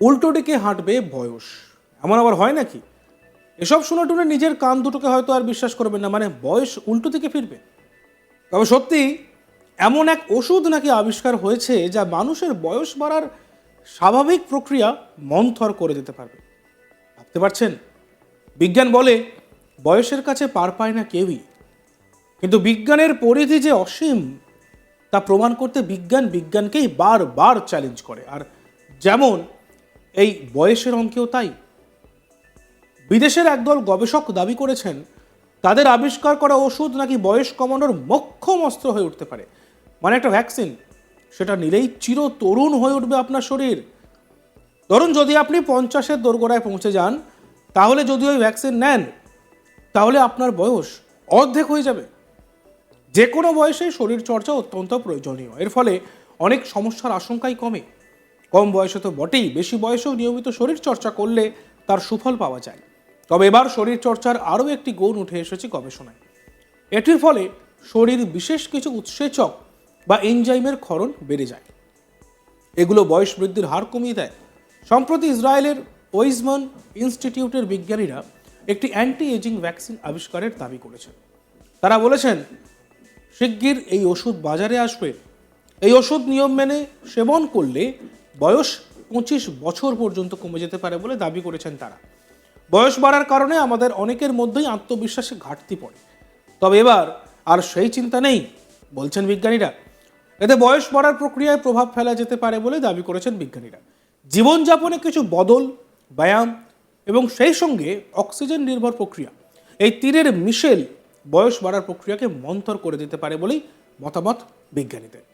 উল্টো দিকে হাঁটবে বয়স। এমন আবার হয় নাকি? এসব শুনে টুনে নিজের কান দুটোকে হয়তো আর বিশ্বাস করবেন না মানে বয়স উল্টো দিকে ফিরবে। তবে সত্যি, এমন এক ওষুধ নাকি আবিষ্কার হয়েছে যা মানুষের বয়স বাড়ার স্বাভাবিক প্রক্রিয়া মন্থর করে দিতে পারবে। ভাবতে পারছেন? বিজ্ঞান বলে, বয়সের কাছে পার পায় না কেউই। কিন্তু বিজ্ঞানের পরিধি যে অসীম, তা প্রমাণ করতে বিজ্ঞান বিজ্ঞানকেই বারবার চ্যালেঞ্জ করে। আর যেমন এই বয়সের অঙ্কেও তাই। বিদেশের একদল গবেষক দাবি করেছেন, তাদের আবিষ্কার করা ওষুধ নাকি বয়স কমানোর মক্ষম অস্ত্র হয়ে উঠতে পারে। মানে একটা ভ্যাকসিন সেটা নিলেই চির তরুণ হয়ে উঠবে আপনার শরীর। ধরুন যদি আপনি পঞ্চাশের দোরগোড়ায় পৌঁছে যান, তাহলে যদি ওই ভ্যাকসিন নেন, তাহলে আপনার বয়স অর্ধেক হয়ে যাবে। যে কোনো বয়সে শরীর চর্চা অত্যন্ত প্রয়োজনীয়। এর ফলে অনেক সমস্যার আশঙ্কাই কমে। কম বয়সে তো বটেই, বেশি বয়সেও নিয়মিত শরীর চর্চা করলে তার সুফল পাওয়া যায়। তবে এবার শরীর চর্চার আরও একটি গুণ উঠে এসেছে গবেষণায়। এটির ফলে শরীর বিশেষ কিছু উৎসেচক বা এনজাইমের ক্ষরণ বেড়ে যায়। এগুলো বয়স বৃদ্ধির হার কমিয়ে দেয়। সম্প্রতি ইসরায়েলের ওইজমান ইনস্টিটিউটের বিজ্ঞানীরা একটি অ্যান্টি এজিং ভ্যাকসিন আবিষ্কারের দাবি করেছেন। তারা বলেছেন, শিগগির এই ওষুধ বাজারে আসবে। এই ওষুধ নিয়ম মেনে সেবন করলে বয়স পঁচিশ বছর পর্যন্ত কমে যেতে পারে বলে দাবি করেছেন তারা। বয়স বাড়ার কারণে আমাদের অনেকের মধ্যেই আত্মবিশ্বাসে ঘাটতি পড়ে। তবে এবার আর সেই চিন্তা নেই, বলছেন বিজ্ঞানীরা। এতে বয়স বাড়ার প্রক্রিয়ায় প্রভাব ফেলা যেতে পারে বলে দাবি করেছেন বিজ্ঞানীরা। জীবনযাপনে কিছু বদল, ব্যায়াম এবং সেই সঙ্গে অক্সিজেন নির্ভর প্রক্রিয়া, এই তীরের মিশেল বয়স বাড়ার প্রক্রিয়াকে মন্থর করে দিতে পারে বলেই মতামত বিজ্ঞানীদের।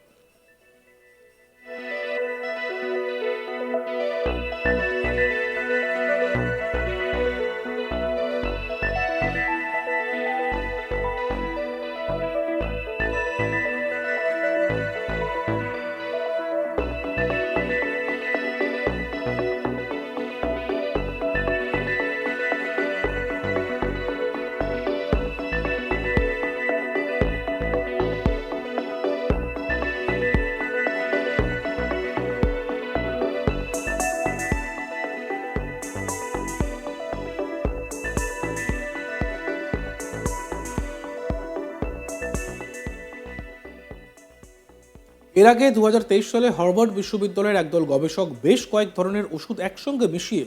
এর আগে দু হাজার তেইশ সালে হার্ভার্ড বিশ্ববিদ্যালয়ের একদল গবেষক বেশ কয়েক ধরনের ওষুধ একসঙ্গে মিশিয়ে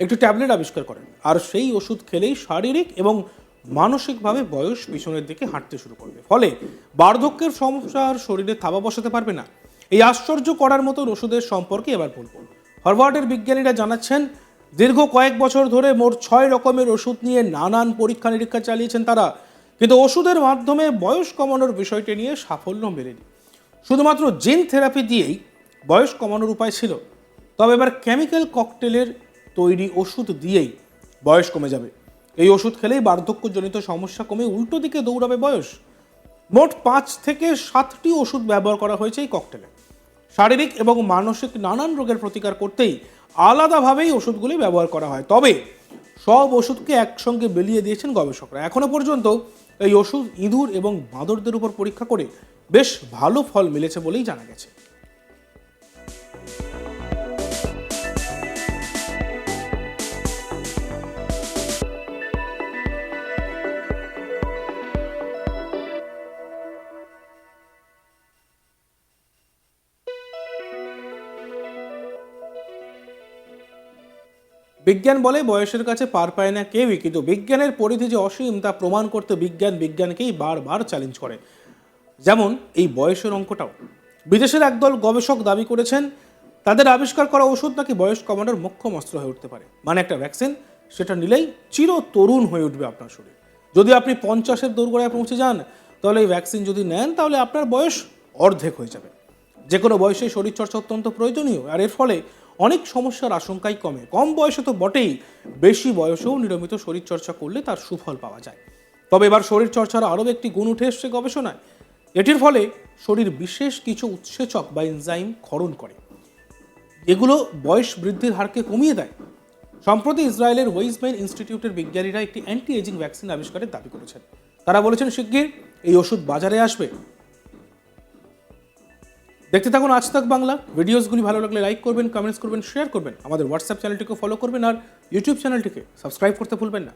একটি ট্যাবলেট আবিষ্কার করেন। আর সেই ওষুধ খেলেই শারীরিক এবং মানসিকভাবে বয়স পিছনের দিকে হাঁটতে শুরু করবে। ফলে বার্ধক্যের সমস্যা আর শরীরে থাবা বসাতে পারবে না। এই আশ্চর্য করার মতো ওষুধের সম্পর্কে এবার বলব। হার্ভার্ডের বিজ্ঞানীরা জানাচ্ছেন, দীর্ঘ কয়েক বছর ধরে মোট ছয় রকমের ওষুধ নিয়ে নানান পরীক্ষা নিরীক্ষা চালিয়েছেন তারা। কিন্তু ওষুধের মাধ্যমে বয়স কমানোর বিষয়টি নিয়ে সাফল্য মেলেনি। শুধুমাত্র জিন থেরাপি দিয়েই বয়স কমানোর উপায় ছিল। তবে এবার কেমিক্যাল ককটেলের তৈরি ওষুধ দিয়েই বয়স কমে যাবে। এই ওষুধ খেলেই বার্ধক্যজনিত সমস্যা কমে উল্টো দিকে দৌড়াবে বয়স। মোট পাঁচ থেকে সাতটি ওষুধ ব্যবহার করা হয়েছে এই ককটেলে শারীরিক এবং মানসিক নানান রোগের প্রতিকার করতেই আলাদাভাবেই ওষুধগুলি ব্যবহার করা হয়। তবে সব ওষুধকে একসঙ্গে বেলিয়ে দিয়েছেন গবেষকরা। এখনও পর্যন্ত এই ওষুধ ইঁদুর এবং বাঁদরদের উপর পরীক্ষা করে বেশ ভালো ফল মিলেছে বলেই জানা গেছে। বিজ্ঞান বলে বয়সের কাছে পার পায় না কেউই, কিন্তু বিজ্ঞানের পরিধি যে অসীম, তা প্রমাণ করতে বিজ্ঞান বিজ্ঞানকেই বারবার চ্যালেঞ্জ করে। যেমন এই বয়সের অঙ্কটাও। বিদেশের একদল গবেষক দাবি করেছেন, তাদের আবিষ্কার করা ওষুধ নাকি বয়স কমানোর মোক্ষম অস্ত্র হয়ে উঠতে পারে। মানে একটা ভ্যাকসিন সেটা নিলেই চির তরুণ হয়ে উঠবে আপনার শরীর। যদি আপনি পঞ্চাশের দোরগোড়ায় পৌঁছে যান, তাহলে এই ভ্যাকসিন যদি নেন, তাহলে আপনার বয়স অর্ধেক হয়ে যাবে। যে কোনো বয়সে শরীরচর্চা অত্যন্ত প্রয়োজনীয়, আর এর ফলে অনেক সমস্যার আশঙ্কাই কমে। কম বয়সে তো বটেই, বেশি বয়সেও নিয়মিত শরীরচর্চা করলে তার সুফল পাওয়া যায়। তবে এবার শরীরচর্চার আরও একটি গুণ উঠে এসছে গবেষণায়। এটির ফলে শরীর বিশেষ কিছু উৎসেচক বা এনজাইম ক্ষরণ করে। এগুলো বয়স বৃদ্ধির হারকে কমিয়ে দেয়। সম্প্রতি ইসরায়েলের ওয়েইজম্যান ইনস্টিটিউটের বিজ্ঞানীরা একটি অ্যান্টি এজিং ভ্যাকসিন আবিষ্কারের দাবি করেছেন। তারা বলেছেন, শিগগির এই ওষুধ বাজারে আসবে। দেখতে থাকুন আজ তাক বাংলা। ভিডিওসগুলি ভালো লাগলে লাইক করবেন, কমেন্টস করবেন, শেয়ার করবেন। আমাদের হোয়াটসঅ্যাপ চ্যানেলটিকে ফলো করবেন আর ইউটিউব চ্যানেলটিকে সাবস্ক্রাইব করতে ভুলবেন না।